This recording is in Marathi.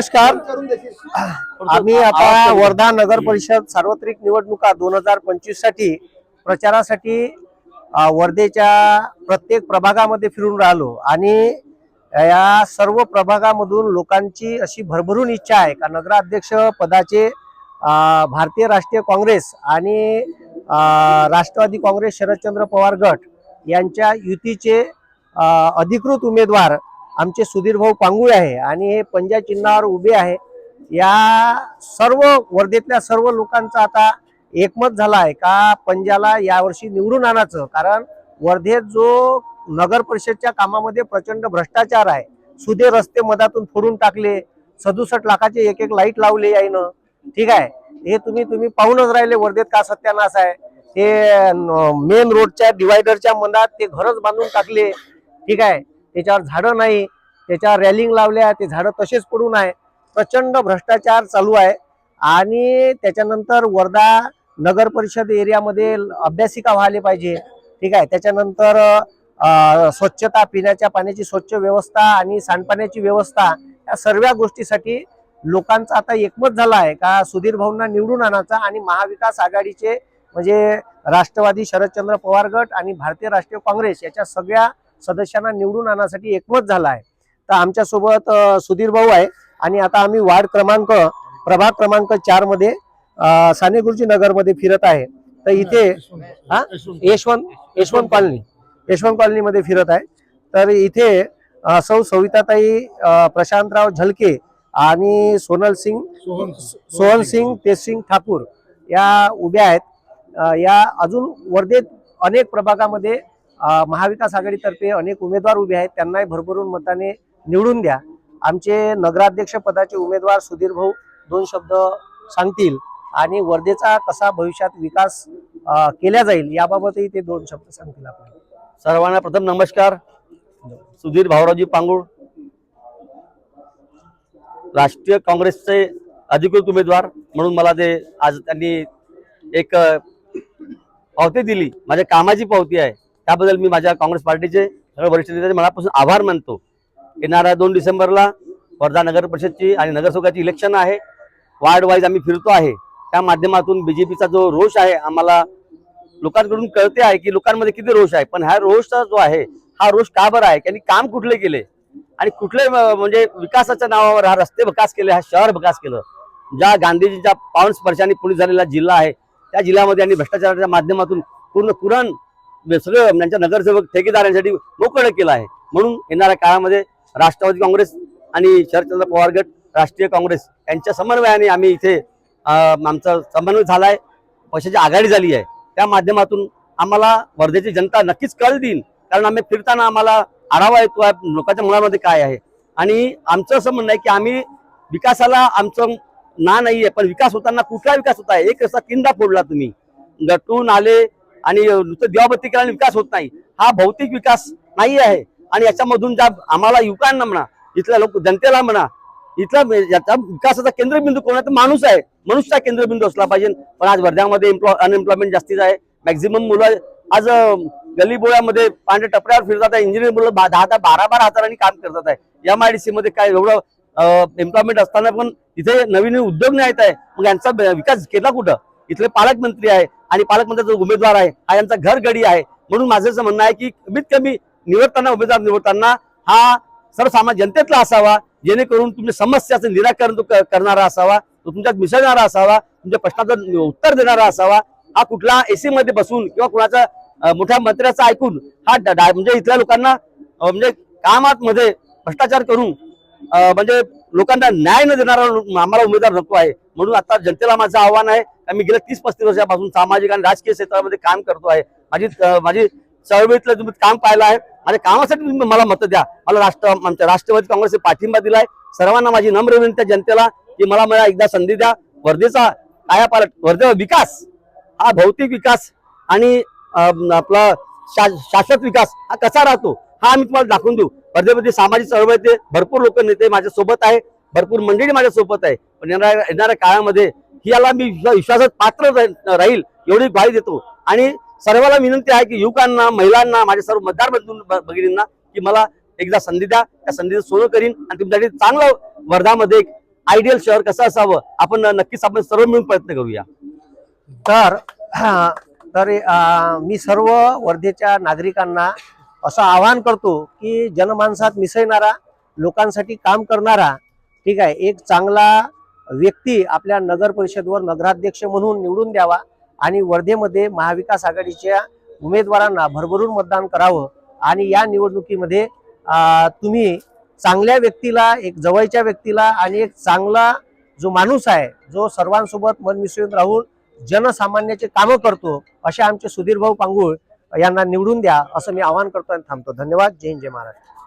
नमस्कार. आम्ही आता वर्धा नगर परिषद सार्वत्रिक निवडणुका दोन हजार पंचवीससाठी प्रचारासाठी वर्धेच्या प्रत्येक प्रभागामध्ये फिरून राहिलो. आणि या सर्व प्रभागामधून लोकांची अशी भरभरून इच्छा आहे का नगराध्यक्ष पदाचे भारतीय राष्ट्रीय काँग्रेस आणि राष्ट्रवादी काँग्रेस शरदचंद्र पवार गट यांच्या युतीचे अधिकृत उमेदवार आमचे सुधीर भाऊ पांगुळे आहे आणि हे पंजा चिन्हावर उभे आहे. या सर्व वर्धेतल्या सर्व लोकांचा आता एकमत झाला आहे का पंजाला यावर्षी निवडून आणायचं? कारण वर्धेत जो नगर परिषदच्या कामामध्ये प्रचंड भ्रष्टाचार आहे. सुधे रस्ते मधातून फोडून टाकले सदुसष्ट लाखाचे एक एक लाइट लावले यायनं. ठीक आहे. हे तुम्ही तुम्ही पाहूनच राहिले वर्धेत का सत्यानाश आहे. ते मेन रोडच्या डिवायडरच्या मधात ते घरच बांधून टाकले. ठीक आहे. त्याच्यावर झाडं नाही. त्याच्यावर रॅलिंग लावल्या ते झाडं तसेच पडून आहे. प्रचंड भ्रष्टाचार चालू आहे. आणि त्याच्यानंतर वर्धा नगर परिषद एरियामध्ये अभ्यासिका व्हायला पाहिजे. ठीक आहे. त्याच्यानंतर स्वच्छता पिण्याच्या पाण्याची स्वच्छ व्यवस्था आणि सांडपाण्याची व्यवस्था या सर्व गोष्टीसाठी लोकांचा आता एकमत झाला आहे का? सुधीर भाऊंना निवडून आणायचा आणि महाविकास आघाडीचे म्हणजे राष्ट्रवादी शरदचंद्र पवार गट आणि भारतीय राष्ट्रीय काँग्रेस याच्या सगळ्या सदस्यांना निवडून आणण्यासाठी एकमत झाला आहे. तर आमच्यासोबत सुधीर भाऊ आहे. आणि आता आम्ही वार्ड क्रमांक प्रभाग क्रमांक चारमध्ये साने गुरुजी नगरमध्ये फिरत आहे. तर इथे हा? यशवंत यशवंत कॉलनी. यशवंत कॉलनी मध्ये फिरत आहे. तर इथे सौ सविताताई प्रशांतराव झलके आणि सोनल सिंग सोहन सिंग. तेजसिंग ठाकूर या उभ्या आहेत. या अजून वर्धेत अनेक प्रभागामध्ये महाविकास आघाडीतर्फे अनेक उमेदवार उभे आहेत. त्यांनाही भरभरून मताने निवडून द्या. आमचे नगराध्यक्ष पदाचे उमेदवार सुधीर भाऊ दोन शब्द सांगतील आणि वर्धेचा कसा भविष्यात विकास केला जाईल याबाबतही ते दोन शब्द सांगतील आपण सर्वांना प्रथम नमस्कार. सुधीर भाऊरावजी पांगुळ राष्ट्रीय काँग्रेसचे अधिकृत उमेदवार म्हणून मला ते आज त्यांनी एक पावती दिली. माझ्या कामाची पावती आहे. त्याबद्दल मी माझ्या काँग्रेस पार्टीचे सर्व वरिष्ठ नेते मनापासून आभार मानतो. येणाऱ्या दोन डिसेंबरला वर्धा नगर परिषदची आणि नगरसेवकाची इलेक्शन आहे. वार्ड वाईज आम्ही फिरतो आहे. त्या माध्यमातून बी जे पीचा जो रोष आहे आम्हाला लोकांकडून कळते आहे की लोकांमध्ये किती रोष आहे. पण ह्या रोषचा जो आहे हा रोष का बरं आहे? त्यांनी काम कुठले केले? आणि कुठले म्हणजे विकासाच्या नावावर हा रस्ते विकास केले हा शहर विकास केलं? ज्या गांधीजीच्या पावन स्पर्शाने पुढे झालेला जिल्हा आहे त्या जिल्ह्यामध्ये आणि भ्रष्टाचाराच्या माध्यमातून पूर्ण कुरण सगळं त्यांच्या नगरसेवक ठेकेदारांसाठी मोकळं केलं आहे. म्हणून येणाऱ्या काळामध्ये राष्ट्रवादी काँग्रेस आणि शरदचंद्र पवार गट राष्ट्रीय काँग्रेस यांच्या समन्वयाने आम्ही इथे आमचा समन्वय झाला आहे पक्षाची आघाडी झाली आहे. त्या माध्यमातून आम्हाला वर्धेची जनता नक्कीच कळ देईल कारण आम्ही फिरताना आम्हाला आढावा येतो आहे लोकांच्या मनामध्ये काय आहे. आणि आमचं असं म्हणणं आहे की आम्ही विकासाला आमचं ना नाही आहे पण विकास होताना कुठला विकास होत आहे? एक रस्ता तीनदा फोडला तुम्ही. गटून आले आणि नुसतं दिवाबत्ती केल्याने विकास होत नाही. हा भौतिक विकास नाही आहे आणि याच्यामधून ज्या आम्हाला युवकांना म्हणा इथल्या लोक जनतेला म्हणा इथला याचा विकासाचा केंद्रबिंदू कोण आहे तर माणूस आहे. मनुष्यचा केंद्रबिंदू असला पाहिजे. पण आज वर्ध्यामध्ये एम्प्लॉ अनएम्प्लॉयमेंट जास्तीच आहे मॅक्झिमम मुलं आज गलीबोळ्यामध्ये गल्लीबोळ्यामध्ये पांढऱ्या टपऱ्यावर फिरतात आहे. इंजिनियर मुलं दहा दहा बारा बारा हजारांनी काम करतात आहे. एम आय डी सी मध्ये काय एवढं एम्प्लॉयमेंट असताना पण इथे नवीन उद्योग नाही येत आहे मग यांचा विकास केला कुठं? इथले पालकमंत्री आहे. आणि पालकमंत्र्याचा उमेदवार आहे हा यांचा घर गडी आहे. म्हणून माझं असं म्हणणं आहे की कमीत कमी निवडताना उमेदवार निवडताना हा सर्वसामान्य जनतेतला असावा जेणेकरून तुमच्या समस्याचं निराकरण तो क- करणारा असावा तो तुमच्यात मिसळणारा असावा तुमच्या प्रश्नाचं उत्तर देणारा असावा हा कुठला एसी मध्ये बसून किंवा कुणाचा मोठ्या मंत्र्याचा ऐकून हा ड- म्हणजे इथल्या लोकांना म्हणजे कामात मध्ये भ्रष्टाचार करून म्हणजे लोकांना न्याय न देणारा आम्हाला उमेदवार नको आहे. म्हणून आता जनतेला माझं आव्हान आहे मी गेल्या तीस पस्तीस वर्षापासून सामाजिक आणि राजकीय क्षेत्रामध्ये काम करतो आहे. माझी माझी चळवळीतलं तुम्ही काम पाहिलं आहे. आणि कामासाठी तुम्ही मला मतं द्या. मला राष्ट्र आमच्या राष्ट्रवादी काँग्रेसने पाठिंबा दिलाय. सर्वांना माझी नम्र विनंती जनतेला की मला मला एकदा संधी द्या. वर्धेचा कायापालट वर्धेचा विकास हा भौतिक विकास आणि आपला शा- शाश्वत विकास हा कसा राहतो हा आम्ही तुम्हाला दाखवून देऊ. वर्धेमध्ये सामाजिक चळवळ येते. भरपूर लोक नेते माझ्यासोबत आहे. भरपूर मंडळी माझ्यासोबत आहे. पण येणाऱ्या येणाऱ्या काळामध्ये ही याला मी विश्वासात पात्र राहील एवढी ग्वाही देतो. आणि सर्वांना विनंती आहे की युवकांना महिलांना माझ्या सर्व मतदार भगिनींना की मला एकदा संधी द्या त्या संधीचं सोनं करीन आणि तुमच्यासाठी चांगलं वर्धामध्ये एक आयडियल शहर कसं असावं आपण नक्कीच आपण सर्व मिळून प्रयत्न करूया. तर तर मी सर्व वर्धेच्या नागरिकांना असं आवाहन करतो की जनमानसात मिसळणारा लोकांसाठी काम करणारा ठीक आहे एक चांगला व्यक्ती आपल्या नगर परिषदवर नगराध्यक्ष म्हणून निवडून द्यावा. आणि वर्धेमध्ये महाविकास आघाडीच्या उमेदवारांना भरभरून मतदान करावं आणि या निवडणुकीमध्ये तुम्ही चांगल्या व्यक्तीला एक जवळच्या व्यक्तीला आणि एक चांगला जो माणूस आहे जो सर्वांसोबत मन मिसळून राहून जनसामान्याचे कामं करतो असे आमचे सुधीर भाऊ पांगुळ यांना निवडून द्या असं मी आवाहन करतो आणि थांबतो. धन्यवाद. जय हिंद जय महाराष्ट्र.